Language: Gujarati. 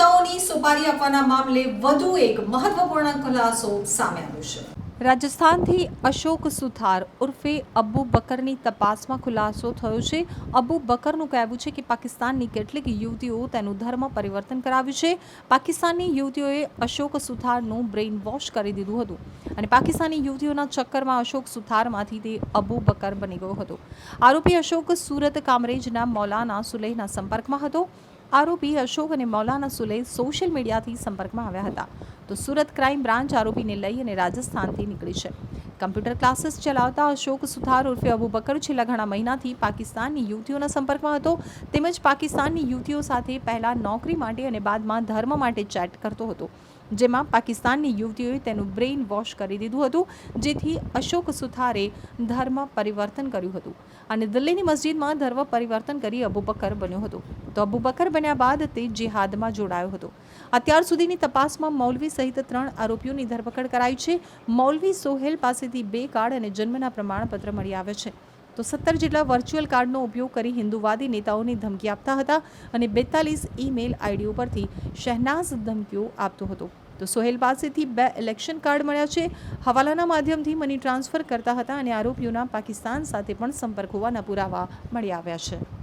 આપવાના મામલે વધુ એક મહત્વપૂર્ણ ખુલાસો સામે આવ્યો છે. રાજસ્થાનથી અશોક સુથાર ઉર્ફે અબુ બકરની તપાસમાં ખુલાસો થયો છે. અબુ બકરનું કહેવું છે કે પાકિસ્તાનની કેટલીક યુવતીઓ તેનું ધર્મ પરિવર્તન કરાવ્યું છે. પાકિસ્તાનની યુવતીઓએ અશોક સુથારનું બ્રેઇન વોશ કરી દીધું હતું અને પાકિસ્તાની યુવતીઓના ચક્કરમાં અશોક સુથારમાંથી તે અબુ બકર બની ગયો હતો. આરોપી અશોક સુરત કામરેજના મૌલાના સુલેહના સંપર્કમાં હતો. આરોપી અશોક અને મૌલાના સુલેહ સોશિયલ મીડિયાથી સંપર્કમાં આવ્યા હતા. તો સુરત ક્રાઇમ બ્રાન્ચ આરોપીને લઈ અને રાજસ્થાનથી નીકળી છે. કમ્પ્યુટર ક્લાસીસ ચલાવતા અશોક, સુથાર ઉર્ફે અબુ બકર છેલ્લા ઘણા મહિનાથી પાકિસ્તાનની યુવતીઓના સંપર્કમાં હતો. તેમજ પાકિસ્તાનની યુવતીઓ સાથે પહેલાં નોકરી માટે અને બાદમાં ધર્મ માટે ચેટ કરતો હતો. જેમાં પાકિસ્તાનની યુવતીઓએ તેનું બ્રેઇન વોશ કરી દીધું હતું, જેથી અશોક સુથારે ધર્મ પરિવર્તન કર્યું હતું અને દિલ્હીની મસ્જિદમાં ધર્મ પરિવર્તન કરી અબુબકર બન્યો હતો. તો અબુબકર બન્યા બાદ તે જેહાદમાં જોડાયો હતો. અત્યાર સુધીની તપાસમાં મૌલવી સહિત ત્રણ આરોપીઓની ધરપકડ કરાઈ છે. મૌલવી સોહેલ પાસેથી બે કાર્ડ અને જન્મના પ્રમાણપત્ર મળી આવે છે. તો સત્તર જેટલા વર્ચ્યુઅલ કાર્ડનો ઉપયોગ કરી હિન્દુવાદી નેતાઓને ધમકી આપતા હતા અને બેતાલીસ ઈમેલ આઈડીઓ પરથી શહેનાઝ ધમકીઓ આપતો હતો. તો સોહેલ પાસેથી બે ઇલેક્શન કાર્ડ મળ્યા છે. હવાલાના માધ્યમથી મની ટ્રાન્સફર કરતા હતા અને આરોપીઓના પાકિસ્તાન સાથે પણ સંપર્ક હોવાના પુરાવા મળી આવ્યા છે.